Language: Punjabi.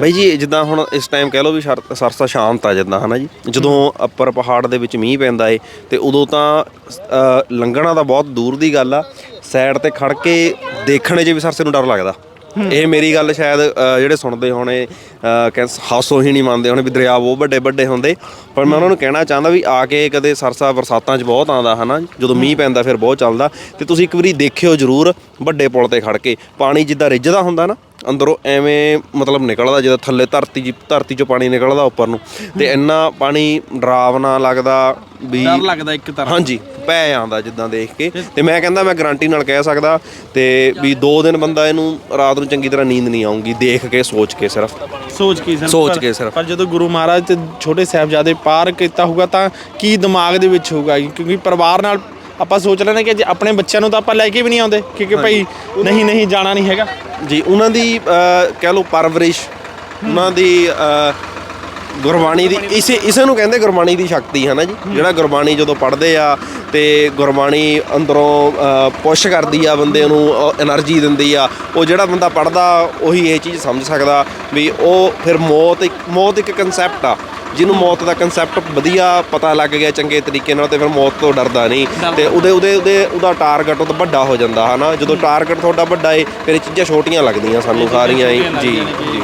ਬਾਈ ਜੀ ਜਿੱਦਾਂ ਹੁਣ ਇਸ ਟਾਈਮ ਕਹਿ ਲਓ ਵੀ ਸ਼ਰ- ਸਰਸਾ ਸ਼ਾਂਤ ਆ ਜਿੱਦਾਂ ਹਨਾ ਜੀ? ਜਦੋਂ ਅੱਪਰ ਪਹਾੜ ਦੇ ਵਿੱਚ ਮੀਂਹ ਪੈਂਦਾ ਏ ਤੇ ਉਦੋਂ ਤਾਂ ਅ, ਲੰਘਣਾ ਤਾਂ ਬਹੁਤ ਦੂਰ ਦੀ ਗੱਲ ਆ। ਸਾਈਡ ਤੇ ਖੜ ਕੇ ਦੇਖਣੇ 'ਚ ਵੀ ਸਰਸੇ ਨੂੰ ਡਰ ਲੱਗਦਾ। ਇਹ ਮੇਰੀ ਗੱਲ ਸ਼ਾਇਦ ਅ, ਜਿਹੜੇ ਸੁਣਦੇ ਹੋਣੇ ਕਿ ਹਾਸੋ ਹੀ ਨਹੀਂ ਮੰਨਦੇ ਹੋਣੇ ਵੀ ਦਰਿਆ ਬਹੁਤ ਵੱਡੇ ਵੱਡੇ ਹੁੰਦੇ। ਪਰ ਮੈਂ ਉਹਨਾਂ ਨੂੰ ਕਹਿਣਾ ਚਾਹੁੰਦਾ ਵੀ ਆ ਕੇ ਕਦੇ ਸਰਸਾ ਬਰਸਾਤਾਂ 'ਚ ਬਹੁਤ ਆਉਂਦਾ ਹਨਾ? ਜਦੋਂ ਮੀਂਹ ਪੈਂਦਾ ਫਿਰ ਬਹੁਤ ਚੱਲਦਾ। ਤੇ ਤੁਸੀਂ ਇੱਕ ਵਾਰੀ ਦੇਖਿਓ ਜ਼ਰੂਰ ਵੱਡੇ ਪੁਲ ਤੇ ਖੜ ਕੇ। ਪਾਣੀ ਜਿੱਦਾਂ ਰਿੱਝਦਾ ਹੁੰਦਾ ਨਾ ਅੰਦਰੋਂ ਐਵੇਂ ਮਤਲਬ ਨਿਕਲਦਾ ਜਦੋਂ ਥੱਲੇ ਧਰਤੀ ਜੀ ਧਰਤੀ ਚੋਂ ਪਾਣੀ ਨਿਕਲਦਾ ਉੱਪਰ ਨੂੰ ਤੇ ਇੰਨਾ ਪਾਣੀ ਡਰਾਵਨਾ ਲੱਗਦਾ ਵੀ ਡਰ ਲੱਗਦਾ ਇੱਕ ਤਰ੍ਹਾਂ ਹਾਂਜੀ ਪੈ ਆਉਂਦਾ ਜਿੱਦਾਂ ਦੇਖ ਕੇ। ਤੇ ਮੈਂ ਕਹਿੰਦਾ ਮੈਂ ਗਾਰੰਟੀ ਨਾਲ ਕਹਿ ਸਕਦਾ ਤੇ ਵੀ 2 ਦਿਨ ਬੰਦਾ ਇਹਨੂੰ ਰਾਤ ਨੂੰ ਚੰਗੀ ਤਰ੍ਹਾਂ ਨੀਂਦ ਨਹੀਂ ਆਉਂਗੀ ਦੇਖ ਕੇ ਸੋਚ ਕੇ ਸਿਰਫ। ਸੋਚ ਕੇ ਸਿਰਫ। ਸੋਚ ਕੇ ਸਿਰਫ। ਪਰ ਜਦੋਂ ਗੁਰੂ ਮਹਾਰਾਜ ਤੇ ਛੋਟੇ ਸਾਹਿਬਜ਼ਾਦੇ ਪਾਰ ਕੀਤਾ ਹੋਊਗਾ ਤਾਂ ਕੀ ਦਿਮਾਗ ਦੇ ਵਿੱਚ ਹੋਊਗਾ? ਕਿਉਂਕਿ ਪਰਿਵਾਰ ਨਾਲ ਆਪਾਂ ਸੋਚ ਲੈਣਾ ਕਿ ਜੇ ਆਪਣੇ ਬੱਚਿਆਂ ਨੂੰ ਤਾਂ ਆਪਾਂ ਲੈ ਕੇ ਵੀ ਨਹੀਂ ਆਉਂਦੇ ਕਿਉਂਕਿ ਭਾਈ ਨਹੀਂ ਨਹੀਂ ਜਾਣਾ ਨਹੀਂ ਹੈਗਾ। ਜੀ ਉਹਨਾਂ ਦੀ ਕਹਿ ਲਓ ਪਰਵਰਿਸ਼ ਉਹਨਾਂ ਦੀ ਗੁਰਬਾਣੀ ਦੀ ਇਸੇ ਇਸੇ ਨੂੰ ਕਹਿੰਦੇ ਗੁਰਬਾਣੀ ਦੀ ਸ਼ਕਤੀ ਹੈ ਨਾ ਜੀ ਜਿਹੜਾ ਗੁਰਬਾਣੀ ਜਦੋਂ ਪੜ੍ਹਦੇ ਆ ਤੇ ਗੁਰਬਾਣੀ ਅੰਦਰੋਂ ਪੁਸ਼ ਕਰਦੀ ਆ ਬੰਦੇ ਨੂੰ એનર્ਜੀ ਦਿੰਦੀ ਆ। ਉਹ ਜਿਹੜਾ ਬੰਦਾ ਪੜ੍ਹਦਾ ਉਹੀ ਇਹ ਚੀਜ਼ ਸਮਝ ਸਕਦਾ ਵੀ ਉਹ ਫਿਰ ਮੌਤ ਇੱਕ ਮੌਤ ਇੱਕ ਕਨਸੈਪਟ ਆ। ਜਿਹਨੂੰ ਮੌਤ ਦਾ ਕਨਸੈਪਟ ਵਧੀਆ ਪਤਾ ਲੱਗ ਗਿਆ ਚੰਗੇ ਤਰੀਕੇ ਨਾਲ ਤੇ ਫਿਰ ਮੌਤ ਤੋਂ ਡਰਦਾ ਨਹੀਂ। ਤੇ ਉਹਦੇ ਉਹਦੇ ਉਹਦੇ ਉਹਦਾ ਟਾਰਗੇਟ ਉਹ ਤਾਂ ਵੱਡਾ ਹੋ ਜਾਂਦਾ ਹਨਾ? ਜਦੋਂ ਟਾਰਗੇਟ ਤੁਹਾਡਾ ਵੱਡਾ ਏ ਫਿਰ ਇਹ ਚੀਜ਼ਾਂ ਛੋਟੀਆਂ ਲੱਗਦੀਆਂ ਸਾਨੂੰ ਸਾਰੀਆਂ ਹੀ ਜੀ। ਜੀ।